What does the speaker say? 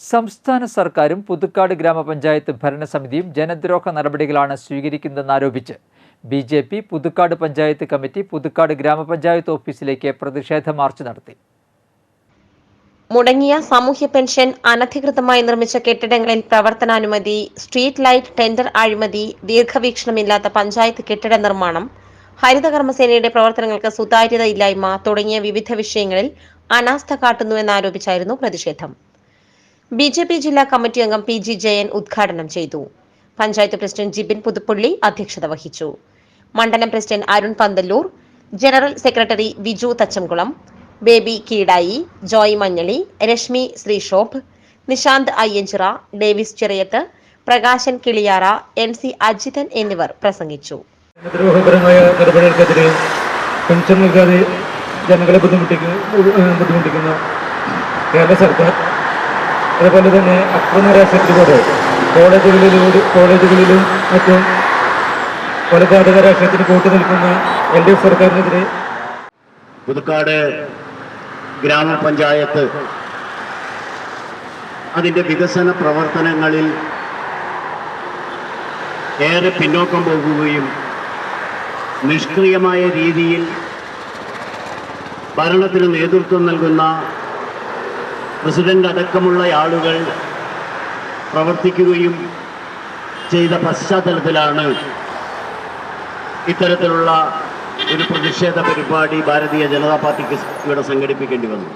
സംസ്ഥാന സർക്കാരും പുതുക്കാട് ഗ്രാമപഞ്ചായത്ത് ഭരണസമിതിയും ജനദ്രോഹ നടപടികളാണ് സ്വീകരിക്കുന്നതെന്നാരോപിച്ച് B J P Puthukkad panchayat committee Puthukkad ഗ്രാമപഞ്ചായത്ത് ഓഫീസിലേക്ക് പ്രതിഷേധ മാർച്ച് നടത്തി. മുടങ്ങിയ സാമൂഹ്യ പെൻഷൻ അനധികൃതമായി നിർമ്മിച്ച കെട്ടിടങ്ങളിൽ പ്രവർത്തനാനുമതി സ്ട്രീറ്റ് ലൈറ്റ് ടെൻഡർ അഴിമതി ദീർഘവീക്ഷണമില്ലാത്ത പഞ്ചായത്ത് കെട്ടിട നിർമ്മാണം ഹരിതകർമ്മസേനയുടെ പ്രവർത്തനങ്ങൾക്ക് സുതാര്യത ഇല്ലായ്മ തുടങ്ങിയ വിവിധ വിഷയങ്ങളിൽ അനാസ്ഥ കാട്ടുന്നുവെന്നാരോപിച്ചായിരുന്നു പ്രതിഷേധം. ബി ജെ പി ജില്ലാ കമ്മിറ്റി അംഗം പി ജി ജയൻ ഉദ്ഘാടനം ചെയ്തു. പഞ്ചായത്ത് പ്രസിഡന്റ് ജിബിൻ പുതുപ്പള്ളി അധ്യക്ഷത വഹിച്ചു. മണ്ഡലം president Arun Panthallur general secretary Viju Thachamkulam Baby Keedayi Joy Manjali Rashmi Sreeshobh Nishanth Ayyanchira Davis Cheriyath Prakashan Kiliyara N C Ajithan എന്നിവർ പ്രസംഗിച്ചു. ജനങ്ങളെ ബുദ്ധിമുട്ടിക്കുന്ന കേരള സർക്കാർ അതുപോലെ തന്നെ അക്രമ രാഷ്ട്രീയത്തിലൂടെ കോളേജുകളിലൂടെ കോളേജുകളിലും മറ്റും കൊലപാതക രാഷ്ട്രീയത്തിന് കൂട്ടു നിൽക്കുന്ന എൽ ഡി എഫ് സർക്കാരിനെതിരെ പുതുക്കാട് ഗ്രാമപഞ്ചായത്ത് അതിന്റെ വികസന പ്രവർത്തനങ്ങളിൽ ഏറെ പിന്നോക്കം പോകുകയും നിഷ്ക്രിയമായ രീതിയിൽ ഭരണത്തിന് നേതൃത്വം നൽകുന്ന പ്രസിഡന്റ് അടക്കമുള്ള ആളുകൾ പ്രവർത്തിക്കുകയും ചെയ്ത പശ്ചാത്തലത്തിലാണ് ഇത്തരത്തിലുള്ള ഒരു പ്രതിഷേധ പരിപാടി ഭാരതീയ ജനതാ പാർട്ടിക്ക് ഇവിടെ സംഘടിപ്പിക്കേണ്ടി വന്നു